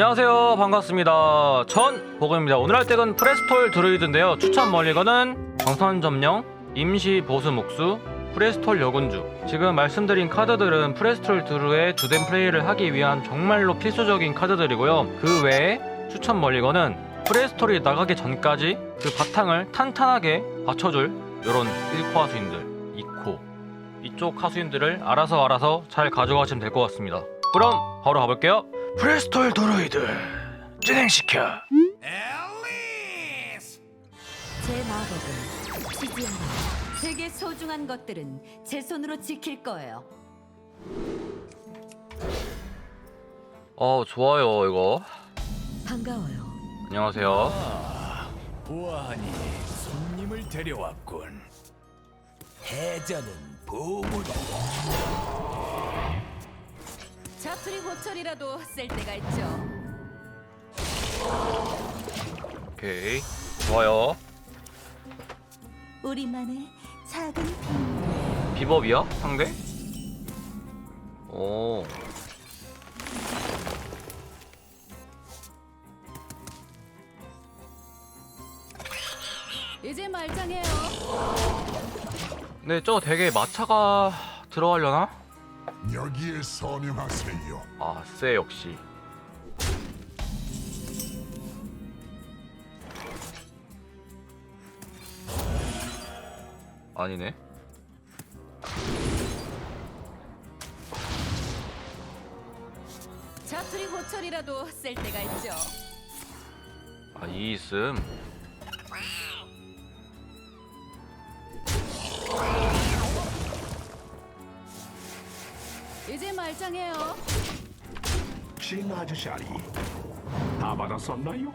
안녕하세요. 반갑습니다. 전 보금입니다. 오늘 할 덱은 프레스톨 드루이드인데요. 추천 멀리건은 정선 점령 임시 보수 목수 프레스톨 여군주. 지금 말씀드린 카드들은 프레스톨 드루의 주된 플레이를 하기 위한 정말로 필수적인 카드들이고요. 그 외에 추천 멀리건은 프레스톨이 나가기 전까지 그 바탕을 탄탄하게 받쳐줄 이런 1코 하수인들 2코. 이쪽 하수인들을 알아서 알아서 잘 가져가시면 될 것 같습니다. 그럼 바로 가볼게요 프레스톨 드루이드 진행시켜 앨리스! 제 마법은 않아. 제게 소중한 것들은 제 손으로 지킬 거예요. 어 좋아요 이거 반가워요. 안녕하세요 보아하니 손님을 데려왔군. 해자는 보물이다. 자투리 호철이라도 쓸 때가 있죠. 오케이 좋아요 우리만의 작은 비밀. 비법이야 상대? 오 이제 말짱해요. 근데 저거 되게 마차가 들어가려나? 여기에 선임하세요. 아 쎄 역시 아니네 자투리 호철이라도 쓸 때가 있죠. 아 이 있음 이제 말짱해요. 신 아저씨아리 다 받았었나요?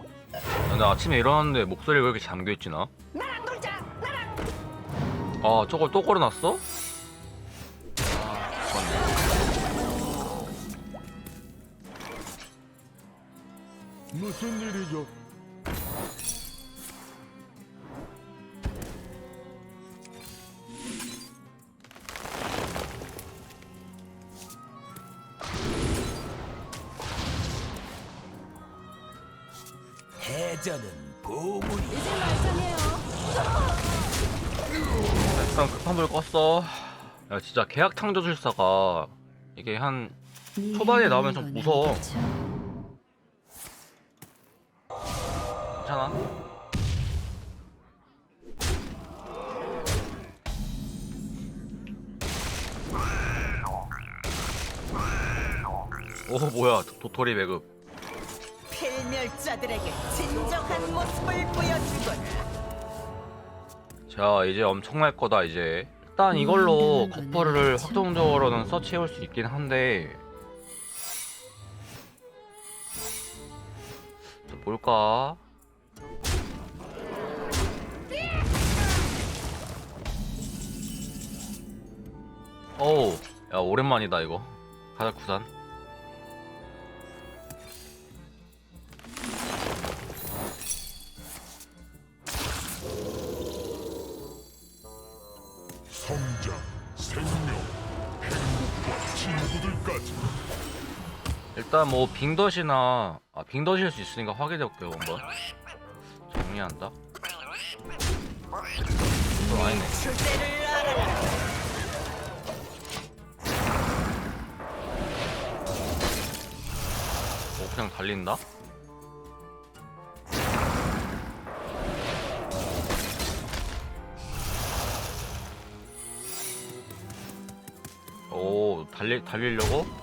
근데 아침에 일어났는데 목소리가 왜 이렇게 잠겨있지 나? 아 저걸 또 걸어놨어? 무슨 일이죠? 보물이 이제 말짱해요. 일단 급한 불 껐어 야 진짜 계약 창조술사가 이게 한 초반에 나오면 좀 무서워. 괜찮아? 오 뭐야 도- 도토리 배급 필멸자들에게 진정한 모습을 보여주거라. 자 이제 엄청날 거다 이제. 일단 이걸로 음, 커플을 참. 확정적으로는 서치해올 수 있긴 한데. 자, 뭘까? 어우 야 오랜만이다 이거. 가자쿠산 일단 뭐 빙덧이나 아 빙덧일 수 있으니까 확인해볼게요 한번 정리한다 또 아니네. 어, 그냥 달린다? 오 달리 달리려고?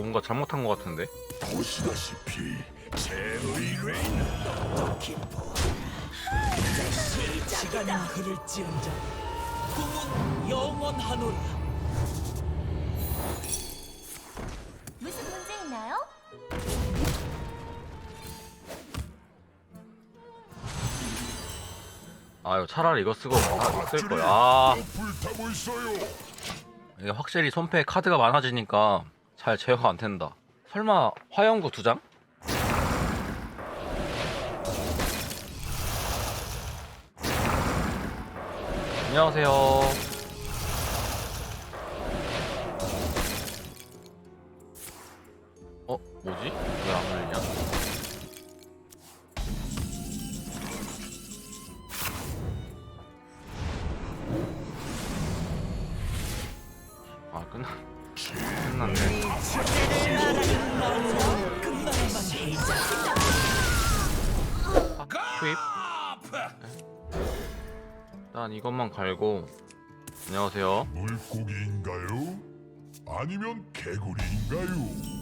뭔가 잘못한 것 같은데? 보시다시피 제 의뢰인은 시간이 흐를지언정 꿈은 영원하노라. 무슨 문제 있나요? 아유 차라리 이거 쓰고 아, 쓸 거야. 아 불타고 있어요. 이게 확실히 손패에 카드가 많아지니까 잘 제어가 안 된다. 설마 화영구 두 장? 안녕하세요. 어 뭐지? 왜 안 울리냐? 아 끝나 끝났네. 투입. 일단 이것만 갈고 안녕하세요. 물고기인가요? 아니면 개구리인가요?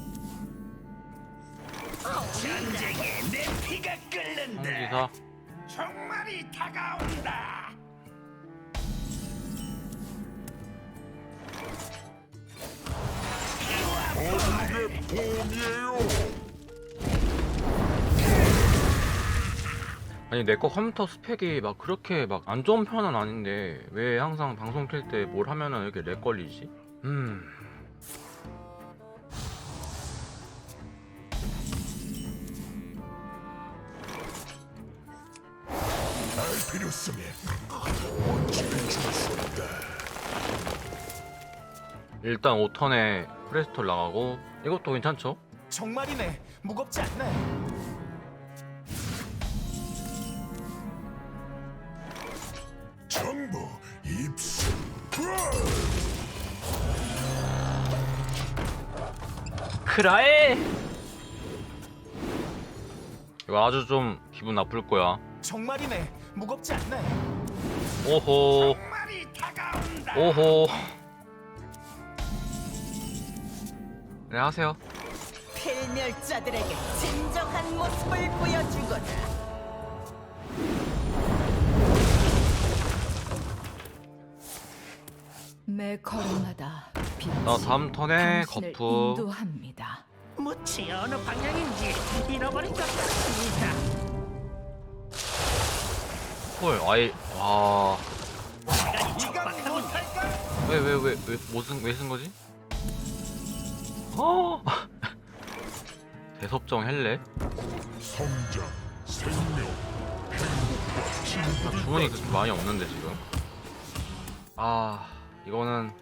전쟁에 내 피가 끓는다. 홍기사 정말이 다가온다. 아니 내 거 컴퓨터 스펙이 막 그렇게 막 안 좋은 편은 아닌데 왜 항상 방송 킬 때 뭘 하면은 이렇게 렉 걸리지? 음 알 필요 원칙을. 일단 5턴에 프레스톨 나가고 이것도 괜찮죠? 정말이네. 무겁지 않네. 정보 입수. 크라에 이거 아주 좀 기분 나쁠 거야 정말이네. 무겁지 않네. 오호 정말이 다가온다. 오호 네 하세요 필멸자들에게 진정한 모습을 보여주거라. 매 걸음마다 나 다음 턴에 거푸 인도합니다. 무치 어느 방향인지 잃어버린 것 같습니다. 헐 아이 와 이건 못할까? 왜 왜 왜 왜 무슨 왜 쓴 거지? 어 대섭정 헬레 성장, 생명, 행복과 주문이 그렇게 많이 없는데 지금 아 이거는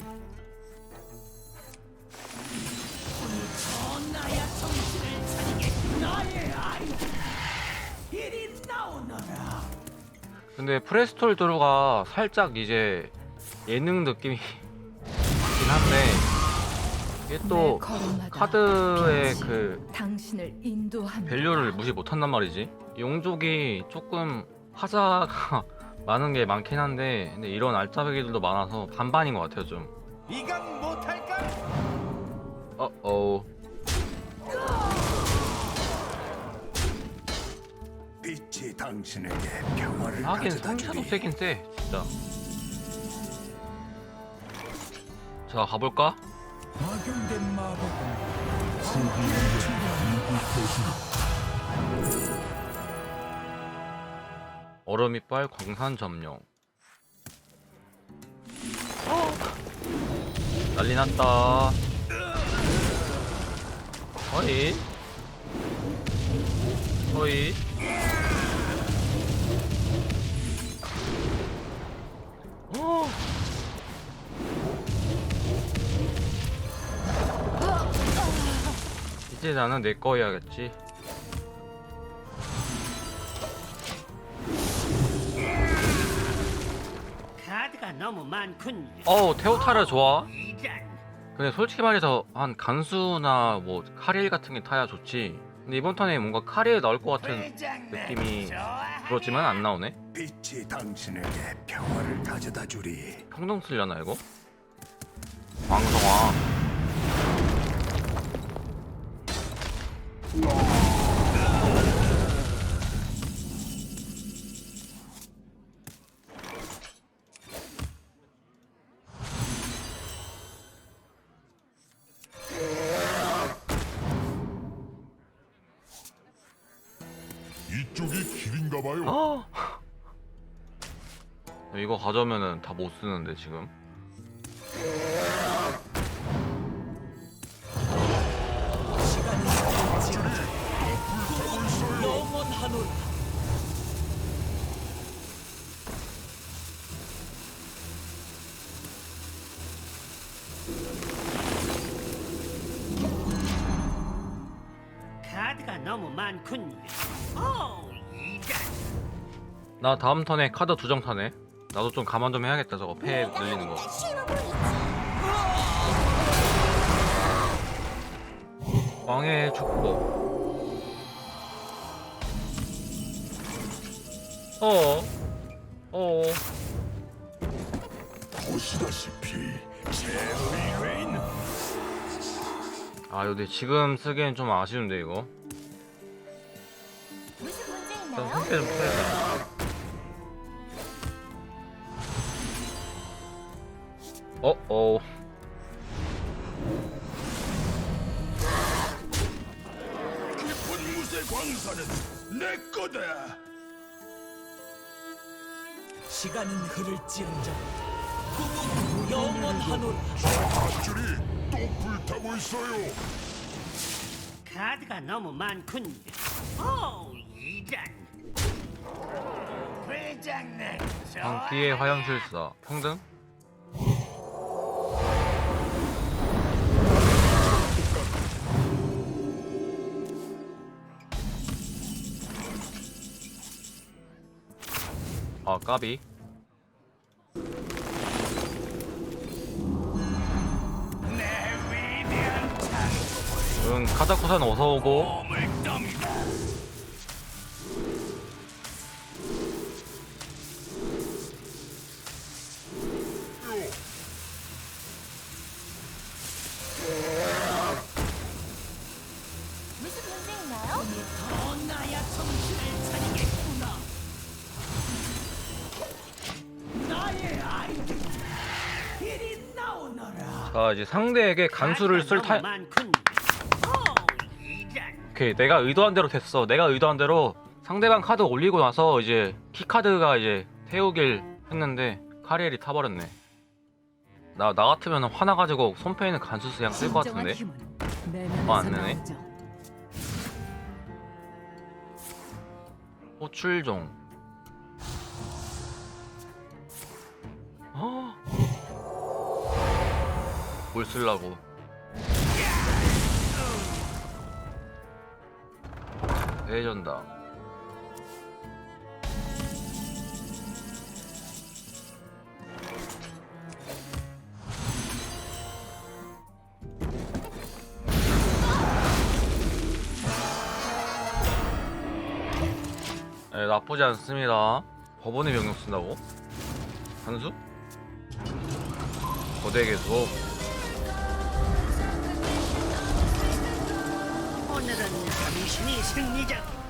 나야 정신을 차리게 나의 아이. 이리 나오너라. 근데 프레스톨 드루가 살짝 이제 예능 느낌이 있긴 한데 이게 매또 걸음마다 카드의 그 당신을 인도합니다. 밸류를 무시 못한단 말이지. 용족이 조금 하자가 많은 게 많긴 한데 근데 이런 알짜배기들도 많아서 반반인 것 같아요 좀. 이건 못할까? 어어 빛이 당신에게 평화를 하긴 상처도 세긴 세 진짜. 자 가볼까? 악용된 마법은 얼음 이빨 광산 점령. 난리 났다. 어이. 어이 이제 나는 내거 해야겠지. 카드가 너무 많군. 어우 테오타르 좋아. 이런 근데 솔직히 말해서 한 간수나 뭐 카릴 같은 게 타야 좋지. 근데 이번 턴에 뭔가 카릴 나올 것 같은 느낌이 그렇지만 안 나오네. 빛이 당신에게 평화를 가져다 주리. 평등 쓰려나 이거? 왕성화 이쪽이 길인가 봐요. 어 이거 가져오면은 다 못 쓰는데 지금. 하노라 카드가 너무 많군요. 오, 이런. 나 다음 턴에 카드 두장 타네. 나도 좀 감안 좀 해야겠다 저거 패 늘리는 거. 쉬워? 왕의 축복. 어. 어. 보시다시피 제 의뢰인 아 근데 지금 쓰기엔 좀 아쉬운데 이거. 무슨 문제 좀 있나요? 상태 좀 써야겠다. 어, 어. 깊은 무쇠 광산은 내 거다. 시간은 흐를지언정 꿈은 영원하노라 밧줄이 또 불타고 있어요. 카드가 너무 많군요. 오, 이런. 회장님, 방피의 화염술사 평등? 아 까비 응 카자쿠산 어서 오고 무슨 문제 있나요? 더 나야 정신을 차리겠구나 나의 아이들 이리 나오너라 자 이제 상대에게 간수를 쓸 타... 이런. 오케이 내가 의도한 대로 됐어. 내가 의도한 대로 상대방 카드 올리고 나서 이제 키카드가 이제 태우길 했는데 카리엘이 타버렸네. 나, 나 같으면 화나가지고 손패 있는 간수스 그냥 쓸 것 같은데. 어, 안 내네. 호출종. 어? 뭘 쓸라고 대전당 네, 나쁘지 않습니다. 법원의 명령 쓴다고? 한수? 거대 계속. 오늘은 당신이 승리자.